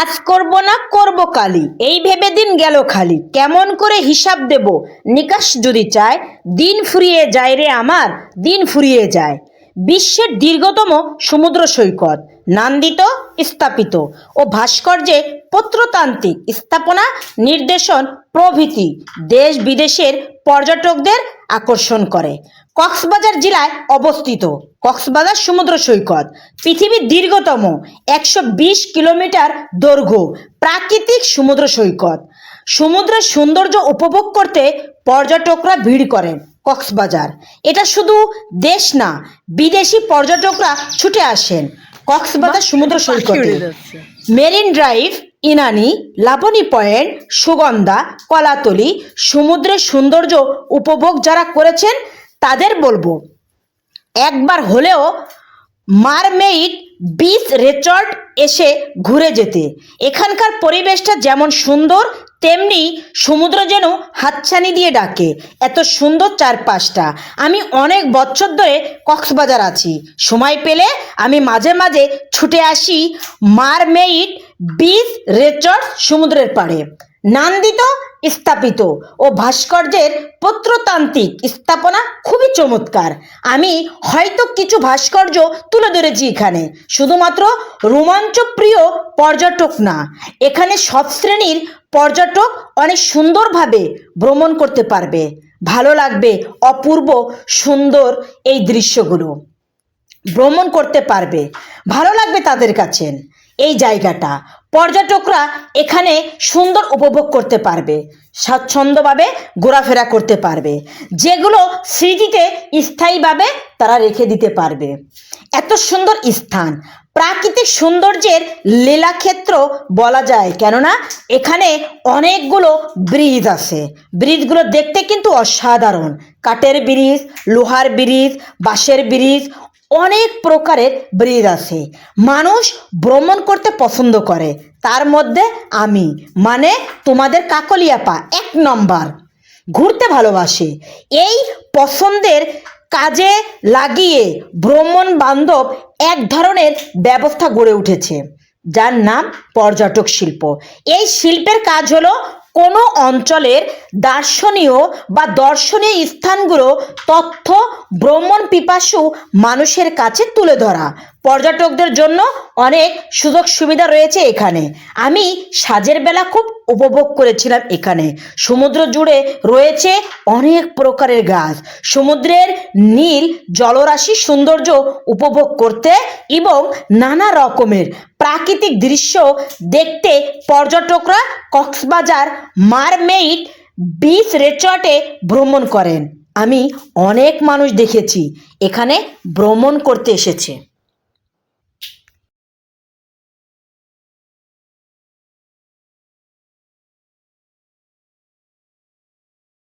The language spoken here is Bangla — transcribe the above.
আজ করব না করব কালি। এই ভেবে দিন গেল খালি। কেমন করে হিসাব দেব? নিকাশ যদি চায়, দিন ফুরিয়ে যায় রে আমার, দিন ফুরিয়ে যায়। বিশ্বের দীর্ঘতম সমুদ্র সৈকত, নান্দিত, স্থাপিত। ও ভাস্কর্যে পত্রতান্ত্রিক, স্থাপনা, নির্দেশন প্রভৃতি দেশ বিদেশের পর্যটকদের আকর্ষণ করে। কক্সবাজার জেলায় অবস্থিত কক্সবাজার সমুদ্র সৈকত। পৃথিবীর দীর্ঘতম একশো বিশ কিলোমিটার দৈর্ঘ্য প্রাকৃতিক সমুদ্র সৈকত। সমুদ্রের সৌন্দর্য উপভোগ করতে পর্যটকরা ভিড় করেন কক্সবাজার। এটা শুধু দেশ না বিদেশি পর্যটকরা ছুটে আসেন কক্সবাজার সমুদ্র সৈকতে। Marine drive Inani Laboni point Sugandha Kolatoli সমুদ্রের সৌন্দর্য উপভোগ যারা করেছেন তাদের বলব। একবার হলেও মারমেইড বিচ রিসর্ট এসে ঘুরে যেতে। এখানকার পরিবেশটা যেমন সুন্দর, তেমনি সমুদ্র যেন হাতছানি দিয়ে ডাকে। এত সুন্দর চারপাশটা। আমি অনেক বছর ধরে কক্সবাজার আছি। সময় পেলে আমি মাঝে মাঝে ছুটে আসি মারমেইড বিচ রিসর্ট সমুদ্রের পাড়ে। নান্দিত, স্থাপিত ও ভাস্কর্যের প্রত্নতান্ত্রিক স্থাপনা খুবই চমৎকার। আমি হয়তো কিছু ভাস্কর্য তুলে ধরেছি এখানে। শুধুমাত্র রোমাঞ্চপ্রিয় পর্যটক না, এখানে সব শ্রেণির পর্যটক অনেক সুন্দরভাবে ভ্রমণ করতে পারবে। ভালো লাগবে অপূর্ব সুন্দর এই দৃশ্যগুলো। ভ্রমণ করতে পারবে। ভালো লাগবে তাদের কাছে। এই জায়গাটা। পর্যটকরা এখানে সুন্দর উপভোগ করতে পারবে, স্বাচ্ছন্দ্যভাবে ঘোরাফেরা করতে পারবে, যেগুলো স্মৃতিতে স্থায়ীভাবে তারা রেখে দিতে পারবে। এত সুন্দর স্থান, প্রাকৃতিক সৌন্দর্যের লীলাক্ষেত্র বলা যায়, কেননা এখানে অনেকগুলো ব্রিজ আছে। ব্রিজগুলো দেখতে কিন্তু অসাধারণ। কাঠের ব্রিজ, লোহার ব্রিজ, বাঁশের ব্রিজ অনেক প্রকারের ব্রিজ আছে। মানুষ ভ্রমণ করতে পছন্দ করে। তার মধ্যে আমি মানে তোমাদের কাকলিয়াপা, এক নম্বর। ঘুরতে ভালোবাসে। এই পছন্দের কাজে লাগিয়ে ভ্রমণ বান্ধব এক ধরনের ব্যবস্থা গড়ে উঠেছে, যার নাম পর্যটক শিল্প। এই শিল্পের কাজ হলো কোনো অঞ্চলের দার্শনীয় বা দর্শনীয় স্থানগুলো তথ্য ভ্রমণ পিপাসু মানুষের কাছে তুলে ধরা। পর্যটকদের জন্য অনেক সুযোগ সুবিধা রয়েছে এখানে। আমি সাজের বেলা খুব উপভোগ করেছিলাম এখানে। সমুদ্র জুড়ে রয়েছে অনেক প্রকারের গাছ। সমুদ্রের নীল জলরাশি সৌন্দর্য উপভোগ করতে এবং নানা রকমের প্রাকৃতিক দৃশ্য দেখতে পর্যটকরা কক্সবাজার মারমেইড বিচ রিসর্টে ভ্রমণ করেন। আমি অনেক মানুষ দেখেছি এখানে ভ্রমণ করতে এসেছে।